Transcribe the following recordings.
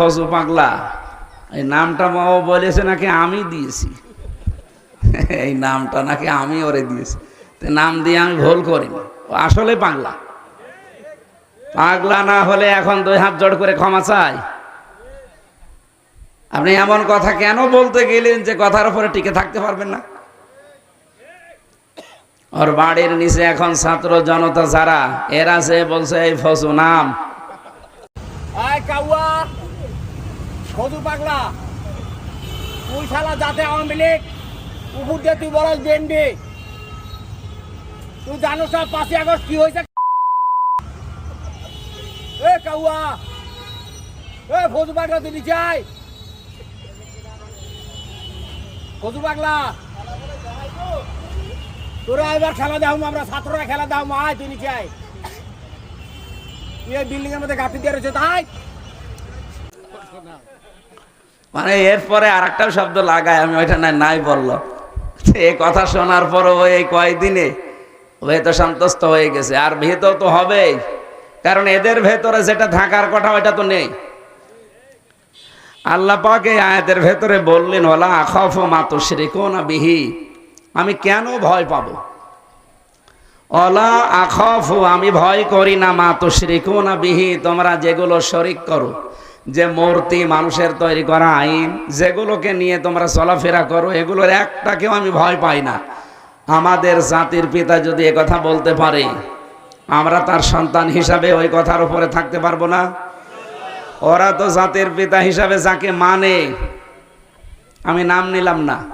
ফজু পাগলা। এই নামটা ও বলেছে নাকি আমি দিয়েছি। এই নামটা নাকি আমি ওরে দিয়েছি। নাম দিয়ে আমি ভুল করিনি। আসলে পাগলা। পাগলা না হলে এখন দুই হাত জোড় করে ক্ষমা চাই। আপনি এমন কথা কেন বলতে গেলেন যে কথার উপরে টিকে থাকতে পারবেন না? ওর বাড়ির নিচে এখন ছাত্র জনতা যারা, এরা সে বলছে এই ফসু নাম আয় কাউয়া সদু পাগলা, তুই শালা যাতে আওয়ামী লীগ উপর দিয়ে তুই বড় বিএনপি তুই জানো সব পাঁচই আগস্ট কি হয়েছে? এ কাউয়া, এ ফজু পাগলা তুই নিচে আয়। ফজু পাগলা, তোরা এবার খেলা দাও, আমরা ছাত্ররা খেলা দাও আয়, তুই নিচে আয়। তুই বিল্ডিং এর মধ্যে গাঁথি দিয়ে রয়েছে তাই মানে এরপরে আর একটাও শব্দ লাগায়, আমি ওইটা নাই নাই বলল। এই কথা শোনার পরও এই কয়দিনে ওই তো সন্তুষ্ট হয়ে গেছে। আর ভীত তো হবেই, কারণ এদের ভেতরে যেটা থাকার কথা, ওইটা তো নেই। আল্লাহ পাক আয়াতের ভেতরে বললেন ওলা আখফ মাতো শ্রীকোনা বিহি। আমি কেন ভয় পাবো? অলা আখফ, আমি ভয় করি না মা তো শ্রীকোনা বিহি। তোমরা যেগুলো শরিক করো যে মূর্তি মানুষের তৈরি করা আইন, যেগুলোকে নিয়ে তোমরা চলাফেরা করো, এগুলোর একটাকেও আমি ভয় পাই না। আমাদের জাতির পিতা যদি কথা বলতে পারে, আমরা তার সন্তান হিসাবে ওই কথার উপরে থাকতে পারব না। ওরা তো জাতির পিতা হিসাবে যাকে মানে আমি নাম নিলাম না।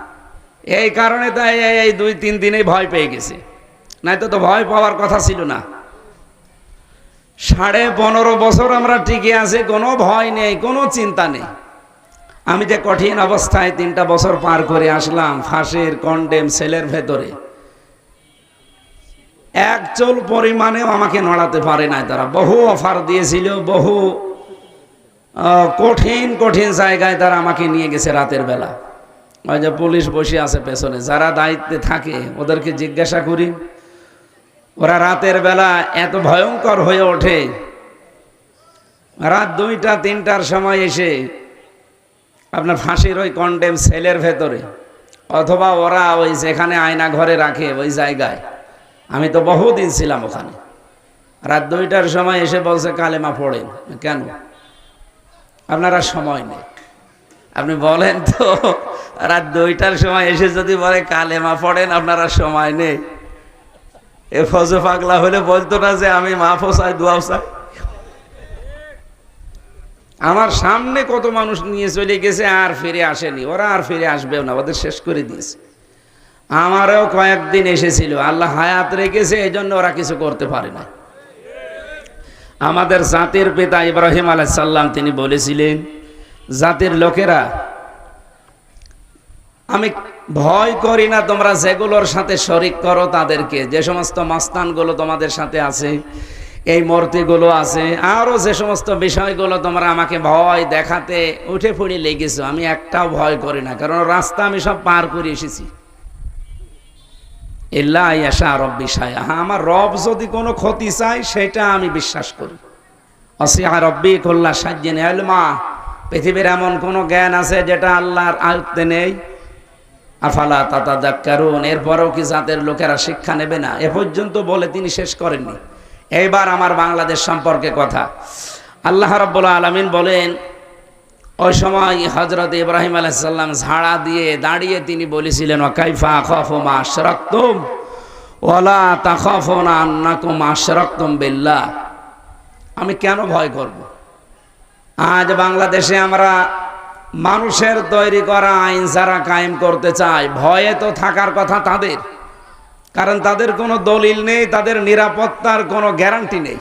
এই কারণে তো এই- দুই তিন দিনেই ভয় পেয়ে গেছে। নাই তো ভয় পাওয়ার কথা ছিল না। সাড়ে পনেরো বছর আমরা টিকে আছি, কোনো ভয় নেই, কোনো চিন্তা নেই। আমি যে কঠিন অবস্থায় তিনটা বছর পার করে আসলাম ফাঁসির কন্ডেম সেলের ভেতরে। এক চুল পরিমাণেও আমাকে নড়াতে পারে নাই তারা। বহু অফার দিয়েছিল, বহু কঠিন কঠিন জায়গায় তারা আমাকে নিয়ে গেছে রাতের বেলা। ওই যে পুলিশ বসে আছে পেছনে, যারা দায়িত্বে থাকে ওদেরকে জিজ্ঞাসা করি ওরা রাতের বেলা এত ভয়ঙ্কর হয়ে ওঠে। রাত দুইটা, তিনটার সময় এসে আপনার ফাঁসির ওই কন্ডেম সেলের ভেতরে, অথবা ওরা ওই যেখানে আয়না ঘরে রাখে ওই জায়গায়। আমি তো বহুদিন ছিলাম ওখানে। রাত দুইটার সময় এসে বলছে, কালেমা পড়েন। কেন? আপনারা সময় নেই। আপনি বলেন তো, রাত দুইটার সময় এসে যদি বলে, কালেমা পড়েন, আপনারা সময় নেই। এ ফজে পাগলা হলে বলতো না যে আমি মাফও চাই, দোয়াও চাই। আমার সামনে কত মানুষ নিয়ে চলে গেছে, আর ফিরে আসেনি। ওরা আর ফিরে আসবেও না, ওদের শেষ করে দিয়েছে। আমারও কয়েকদিন এসেছিল, আল্লাহ হায়াত রেখেছে এই জন্য ওরা কিছু করতে পারে না আমাদের জাতির পিতা ইব্রাহিম আলাইসাল্লাম তিনি বলেছিলেন, জাতির লোকেরা, আমি ভয় করি না তোমরা যেগুলোর সাথে শরিক করো তাদেরকে। যে সমস্ত মাস্তানগুলো তোমাদের সাথে আছে, এই মূর্তিগুলো আছে আরও যে সমস্ত বিষয়গুলো তোমরা আমাকে ভয় দেখাতে উঠে পড়ে লেগেছো, আমি একটাও ভয় করি না, কারণ রাস্তা আমি সব পার করে এসেছি। ইল্লা ইয়াশা রব্বি সায়া হ্যাঁ আমার রব যদি কোনো ক্ষতি চায়, সেটা আমি বিশ্বাস করি। অসিয়া রব্বি কল্লা সাজ্জিন এলমা পৃথিবীর এমন কোনো জ্ঞান আছে যেটা আল্লাহর আয়ত্তে নেই আফালা তাতা দাক্কারুন এরপরেও কি জাতের লোকেরা শিক্ষা নেবে না? এ পর্যন্ত বলে তিনি শেষ করেননি। এইবার আমার বাংলাদেশ সম্পর্কে কথা। আল্লাহ রব্বুল আলমিন বলেন, ওই সময় হজরত ইব্রাহিম আলাইসাল্লাম ঝাড়া দিয়ে দাঁড়িয়ে তিনি বলেছিলেন ওকাইফা খফ মা আশরাক্তুম ওলা তাখফুনা আন্নাকুম আশরাক্তুম বিল্লাহ। আমি কেন ভয় করব? আজ বাংলাদেশে আমরা মানুষের তৈরি করা আইন যারা কায়েম করতে চায়, ভয়ে তো থাকার কথা তাদের। কারণ তাদের কোনো দলিল নেই, তাদের নিরাপত্তার কোনো গ্যারান্টি নেই।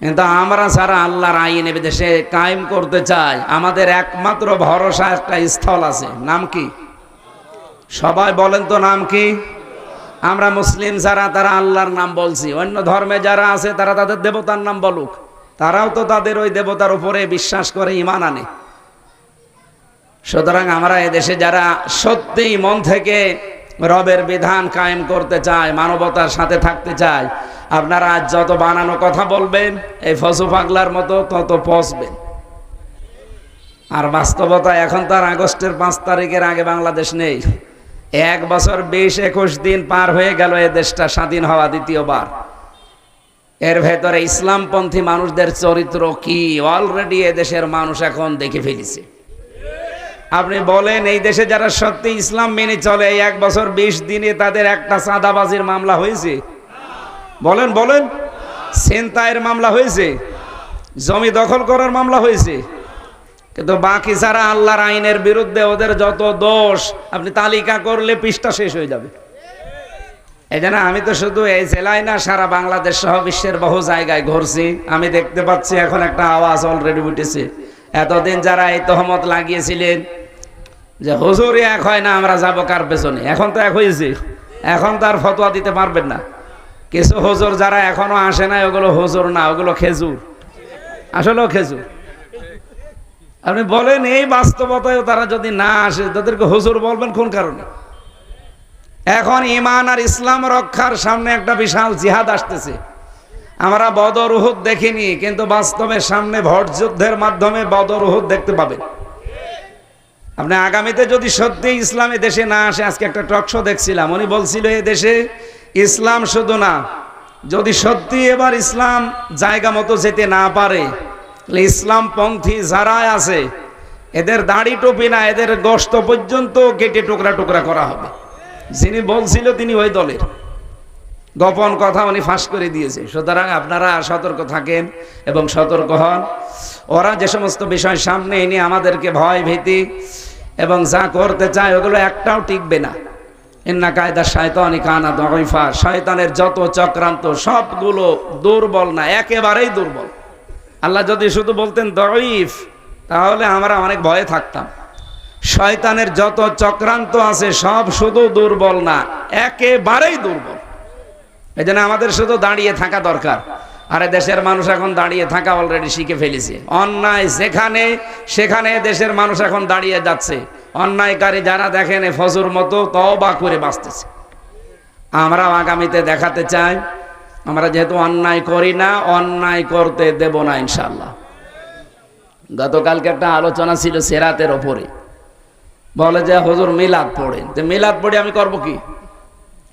কিন্তু আমরা যারা আল্লাহর আইন দেশে কায়েম করতে চাই, আমাদের একমাত্র ভরসা একটা স্থল আছে। নাম কি? সবাই বলেন তো নাম কি? আমরা মুসলিম যারা, তারা আল্লাহর নাম বলছি। অন্য ধর্মে যারা আছে, তারা তাদের দেবতার নাম বলুক। তারাও তো তাদের ওই দেবতার উপরে বিশ্বাস করে ইমান আনে। সুতরাং আমরা এদেশে যারা সত্যিই মন থেকে রবের বিধান কায়েম করতে চায়, মানবতার সাথে থাকতে চায়, আপনারা আজ যত বানানো কথা বলবেন, এই ফসু পাগলার মতো তত পচবেন। আর বাস্তবতা এখন তার আগস্টের পাঁচ তারিখের আগে বাংলাদেশ নেই। এক বছর বিশ একুশ দিন পার হয়ে গেল এ দেশটা স্বাধীন হওয়া দ্বিতীয়বার। এর ভেতরে ইসলামপন্থী মানুষদের চরিত্র কি? অলরেডি এ দেশের মানুষ এখন দেখে ফেলেছে। আপনি বলেন, এই দেশে যারা সত্যি ইসলাম মেনে চলে এক বছর বিশ দিনে তাদের একটা চাঁদাবাজির মামলা হয়েছে। বলেন বলেন। সেন্তায়ের মামলা হয়েছে। জমি দখল করার মামলা হয়েছে। কিন্তু বাকি যারা আল্লাহর আইনের বিরুদ্ধে ওদের যত দোষ, আপনি তালিকা করলে পৃষ্ঠা শেষ হয়ে যাবে। এই জন্য আমি তো শুধু এই জেলায় না, সারা বাংলাদেশ সহ বিশ্বের বহু জায়গায় ঘুরছি। আমি দেখতে পাচ্ছি এখন একটা আওয়াজ অলরেডি উঠেছে। এতদিন যারা এই তহমত লাগিয়েছিলেন যে হুজুরই এক হয় না, আমরা যাব কার পেছনে? এখন তো এক হয়েছে। এখন তার ফতোয়া দিতে পারবেন না। কিছু হুজুর যারা এখনও আসে না ওগুলো হুজুর না, ওগুলো খেজুর। আসলেও খেজুর। আপনি বলেন, এই বাস্তবতায় তারা যদি না আসে, তাদেরকে হুজুর বলবেন কোন কারণে? এখন ইমান আর ইসলাম রক্ষার সামনে একটা বিশাল জিহাদ আসতেছে। আমরা বদর উহুদ দেখিনি, কিন্তু বাস্তবে সামনে ভোট যুদ্ধের মাধ্যমে বদর উহুদ দেখতে পাবেন আপনি আগামীতে যদি সত্যি ইসলামে দেশে না আসে, আজকে একটা টকশো দেখছিলাম, উনি বলছিল, এ দেশে ইসলাম শুধু না, যদি সত্যি এবার ইসলাম জায়গা মতো যেতে না পারে ইসলাম পন্থী যারাই আছে, এদের দাড়ি টুপি না, এদের গোস্ত পর্যন্ত কেটে টুকরা টুকরা করা হবে। যিনি বলছিল, তিনি ওই দলের। গোপন কথা উনি ফাঁস করে দিয়েছে। সুতরাং আপনারা সতর্ক থাকেন এবং সতর্ক হন। ওরা যে সমস্ত বিষয় সামনে এনে আমাদেরকে ভয়, ভীতি এবং যা করতে চায় ওগুলো একটাও টিকবে না। ইন্না কায়দা শয়তানি কানা দইফা। শয়তানের যত চক্রান্ত, সবগুলো দুর্বল না, একেবারেই দুর্বল। আল্লাহ যদি শুধু বলতেন দইফ, তাহলে আমরা অনেক ভয়ে থাকতাম। শয়তানের যত চক্রান্ত আছে, সব শুধু দুর্বল না, একেবারেই দুর্বল। এই জন্য আমাদের শুধু দাঁড়িয়ে থাকা দরকার। আরে দেশের মানুষ এখন দাঁড়িয়ে থাকা অলরেডি শিখে ফেলেছে। অন্যায় যেখানে, সেখানে দেশের মানুষ এখন দাঁড়িয়ে যাচ্ছে। অন্যায়কারী যারা দেখেন ফজুর মতো তবা করে বাঁচতেছে। আমরাও আগামীতে দেখাতে চাই, আমরা যেহেতু অন্যায় করি না, অন্যায় করতে দেব না ইনশাল্লাহ গতকালকে একটা আলোচনা ছিল সেরাতের ওপরে। বলে যে হজুর মিলাদ পড়েন। তো মিলাদ পড়ে আমি করব কি?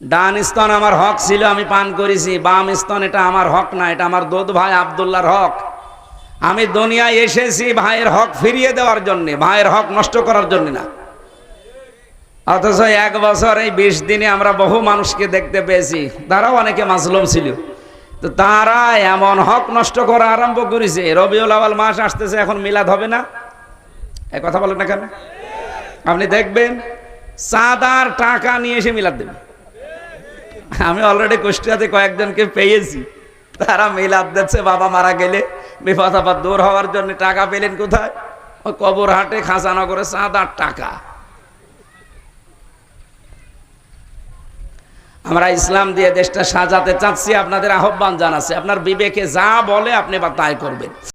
ডান স্তন আমার হক ছিল, আমি পান করেছি। বাম স্তন, এটা আমার হক না, এটা আমার দোদ ভাই আবদুল্লাহর হক। আমি দুনিয়ায় এসেছি ভাইয়ের হক ফিরিয়ে দেওয়ার জন্য, ভাইয়ের হক নষ্ট করার জন্য না। অথচ এক বছর এই বিশ দিনে আমরা বহু মানুষকে দেখতে পেয়েছি, তারাও অনেকে মাসলুম ছিল। তো তারা এমন হক নষ্ট করা আরম্ভ করেছে। রবিউল আওয়াল মাস আসতেছে, এখন মিলাদ হবে না? এ কথা বলেন না কেন? আপনি দেখবেন চাঁদার টাকা নিয়ে এসে মিলাদ দেবেন আমি অলরেডি কুষ্টিয়াতে কয়েকজনকে পেয়েছি। তারা মিলাদ দিচ্ছে, বাবা মারা গেলে। বিপদ আপদ দূর হওয়ার জন্য টাকা পেলেন কোথায়? ওই কবর হাটে খাঁচানগরে চাঁদার টাকা। আমরা ইসলাম দিয়ে দেশটা সাজাতে চাচ্ছি, আপনাদের আহ্বান জানাচ্ছি। আপনার বিবেকে যা বলে আপনি বা তাই করবেন।